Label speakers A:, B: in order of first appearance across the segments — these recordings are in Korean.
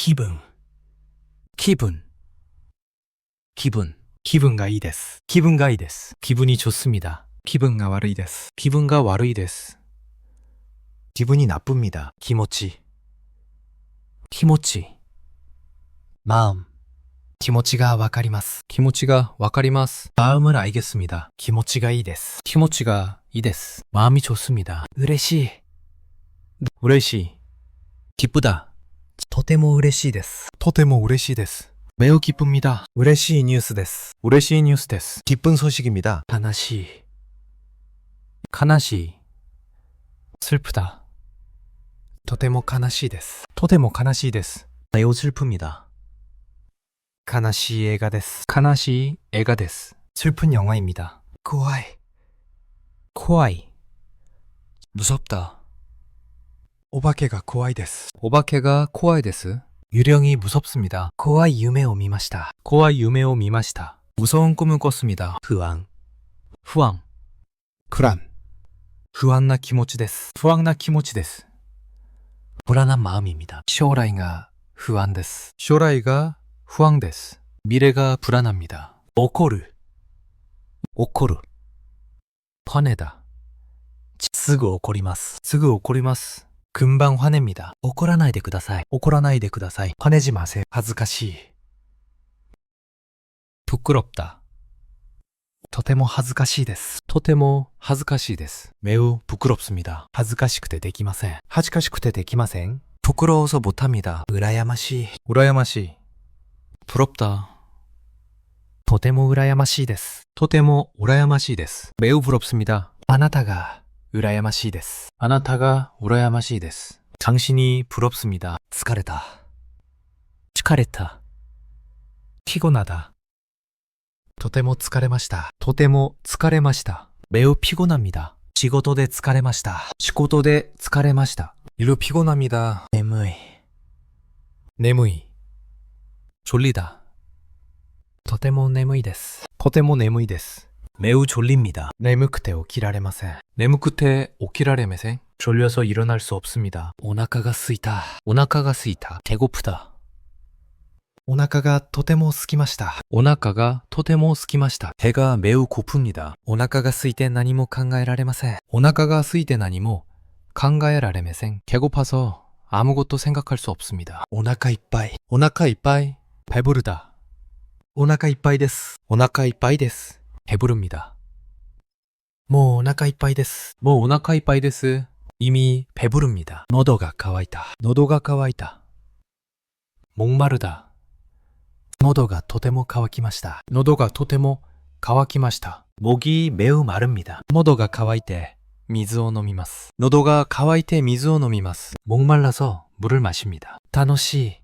A: 気分、
B: 気分気分
A: 기분가 이です。
B: 기분가 이です
A: 기분이 좋습니다. 기분가 悪いです。
B: 기분가 와르이 데스
A: 기분이 나쁩니다.
B: 기모치 기모치 마음
A: 기모치가 わかります。
B: 기모치가 와카리마스
A: 마음을 알겠습니다. 기모치가 이です。
B: 기모치가 이 데스 마음이 좋습니다
A: 嬉しい。
B: 우레시 기쁘다
A: とても嬉しいです。
B: 토테모 우레시 데스
A: 매우 기쁩니다. 嬉しいニュースです。
B: 우레시 뉴스 데스
A: 기쁜 소식입니다.
B: 悲しい悲しい 슬프다
A: とても悲しいです。
B: 토테모悲しいです 매우 슬픕니다
A: 悲しい映画です。
B: 悲しい 애가 데스
A: 슬픈 영화입니다. 怖い。
B: 코아이 무섭다
A: お化けが怖いです。
B: 오바케가 코아이 데스
A: 유령이 무섭습니다. 怖い夢を見ました。
B: 코아이 유메오 미마시타 무서운 꿈을 꿨습니다
A: 不安。
B: 후앙
A: クラン。不安な気持ちです。
B: 후앙나 키모치 데스
A: 불안한 마음입니다. 将来が不安です。
B: 쇼라이가 후앙 데스 미래가 불안합니다
A: 怒る。
B: 오코르 화내다
A: すぐ怒ります。
B: 스그 오코리마스
A: 금방 화냅니다. 怒らないでください。怒らないでください。화내지 마세요. 恥ずかしい。
B: 부끄럽다
A: とても恥ずかしいです。
B: 토테모 하즈카시 데스
A: 매우 부끄럽습니다. 恥ずかしくてできません。恥ずかしくてできません。 부끄러워서 못합니다. 羨ましい。
B: 우라야마시 부럽다
A: とても羨ましいです。
B: 토테모 우라야마시 데스 매우 부럽습니다
A: あなたが 羨ましいです。
B: 아나타가 우라야마시 데스
A: 당신이 부럽습니다. 疲れた。
B: 치카레타
A: 피곤하다. とても疲れました。
B: 토테모 스카레마시다
A: 매우 피곤합니다. 仕事で疲れました。
B: 시코도데 스카레마시다
A: 일로 피곤합니다. 眠い。
B: 네무이 졸리다
A: とても眠いです。
B: 토테모 네무이 데스
A: 매우 졸립니다. 眠くて起きられません。
B: 네무쿠테 오키라레메생
A: 졸려서 일어날 수 없습니다. お腹が空いた。
B: 오나카가 스이타 배고프다
A: お腹がとても空きました。
B: 오나카가 토테모 스키마시다
A: 배가 매우 고픕니다. お腹が空いて何も考えられません。
B: 오나카가 스이테 나니모 칸가에라레메생 배고파서 아무것도 생각할 수 없습니다
A: お腹いっぱい。
B: 오나카 이빠이 배부르다
A: お腹いっぱいです。お腹いっぱいです。
B: 배부릅니다
A: もうお腹いっぱいです。
B: 뭐 오나카 이빠이 데스
A: 이미 배부릅니다. 喉が渇いた。
B: 너도가 까와이다 목마르다
A: 喉がとても渇きました。
B: 너도가 토테모 가와키마시다
A: 목이 매우 마릅니다.
B: 너도가 가와이테 미즈오 노미마스
A: 喉が渇いて水を飲みます。
B: 목말라서 물을 마십니다
A: 楽しい。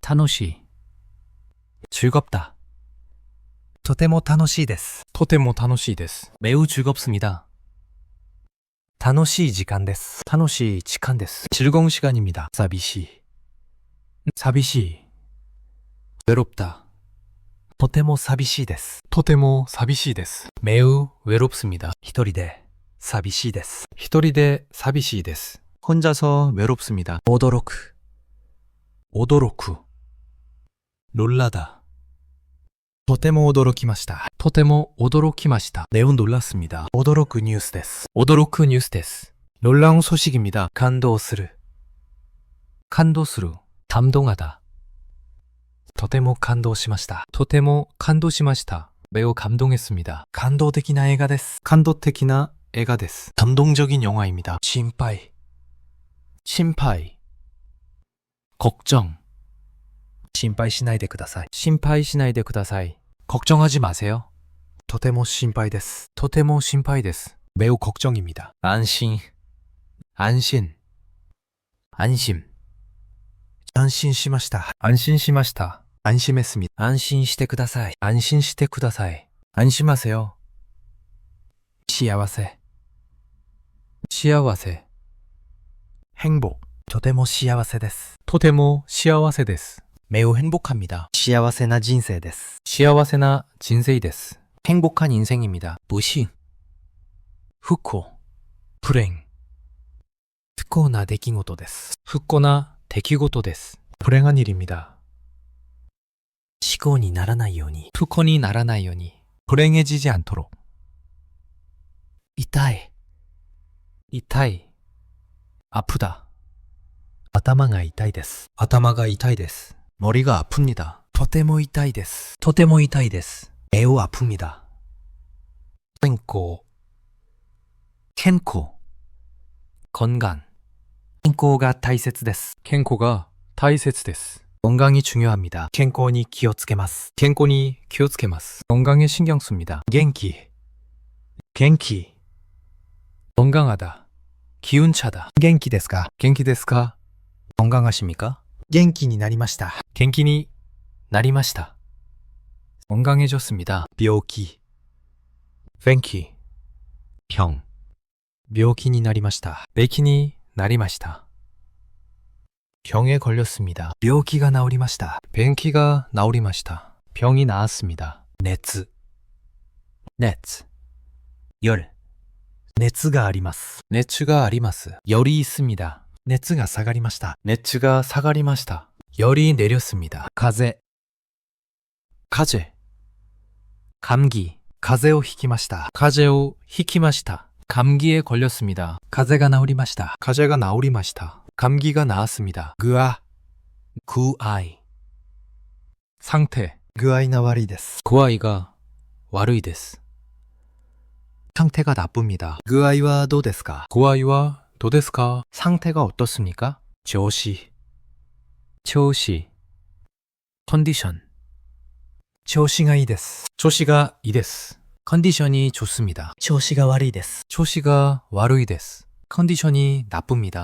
B: 타노시 즐겁다
A: とても楽しいです。
B: 토테모 타노시 데스 매우 즐겁습니다
A: 楽しい時間です。楽しい時間です。
B: 즐거운 시간입니다
A: 寂しい。
B: 사비시 외롭다
A: とても寂しいです。
B: 토테모 사비시 데스 매우 외롭습니다
A: 一人で寂しいです。
B: 히토리데 사비시 데스 혼자서 외롭습니다
A: 驚く。
B: 오도로쿠 놀라다
A: とても驚きました。
B: 토테모 오도로키마시다
A: 매우 놀랐습니다. 驚くニュースです。
B: 오도로쿠 뉴스 데스
A: 놀라운 소식입니다. 感動する。
B: 칸도스루 감동하다
A: とても感動しました。
B: 토테모 칸도시마시다 매우 감동했습니다
A: 感動的な映画です。
B: 칸도테키나 에가 데스
A: 감동적인 영화입니다. 心配。
B: 심파이 걱정
A: 心配しないでください。
B: 심파이 시나이데 쿠다사이 걱정하지 마세요
A: とても心配です。
B: 토테모 심파이 데스
A: 매우 걱정입니다.
B: 안심 안신 안심
A: 安心しました。
B: 안심시마시다
A: 안심했습니다.
B: 安心してください 안심시테 쿠다사이 안심하세요
A: 幸せ。
B: 시아와세
A: 행복. とても幸せです。
B: 토테모 시아와세 데스
A: 매우 행복합니다. 幸せな人生です。
B: 시아와세나 진세이 데스 행복한 인생입니다 무신 후코 불행
A: 不幸な出来事です。
B: 후코나 데키고토 데스
A: 불행한 일입니다.
C: 思考にならないように。
B: 투콘이 나라나이오니.
A: 불행해지지 않도록.
C: 痛い。
B: 이타이. 아프다.
A: 頭が痛いです。頭が痛いです。 머리가 아픕니다. とても痛いです。
C: とても痛いです。
A: 매우 아픕니다. 健康、健康、
B: 건강.
A: 健康が大切です。
B: 켄코가 타이세츠です.
A: 건강이 중요합니다. 健康に気をつけます。
B: 켄코니 키오츠케마스. 건강에 신경 씁니다.
A: 元気、元気、
B: 건강하다. 기운차다.
A: 元気ですか
B: 겐키ですか?
A: 건강하십니까? 元気になりました。
B: 겐키니 나리마시다. 건강해졌습니다.
A: 病気、元気、병、病気になりました。
B: 네키니 나리마시다.
A: 병에 걸렸습니다. 病気が治りました。
B: 벤키가 나오리마시다. 병이 나았습니다.
A: 熱、
B: 네츠.
A: 夜、熱があります。
B: 네츠가 아리마스. 열이 있습니다.
A: 熱が下がりました。
B: 네츠가 사가리마시다. 열이 내렸습니다. 가제. 가제. 감기.
A: 風邪をひきました。
B: 가제오 히키마시다. 감기에 걸렸습니다.
A: 風邪が治りました。風邪が治りました。
B: 감기가 나았습니다.
A: 具合、
B: 구아이. 상태.
A: 具合が悪いです。
B: 구아이가 와르이です.
A: 상태가 나쁩니다. 具合はどうですか
B: 구아이와 도데스카.
A: 상태가 어떻습니까?
B: 조시. 조시. 컨디션.
A: 조시가 이데스
B: 조시가 이데스 컨디션이 좋습니다.
C: 조시가 와리데스
B: 조시가 와루이데스 컨디션이 나쁩니다.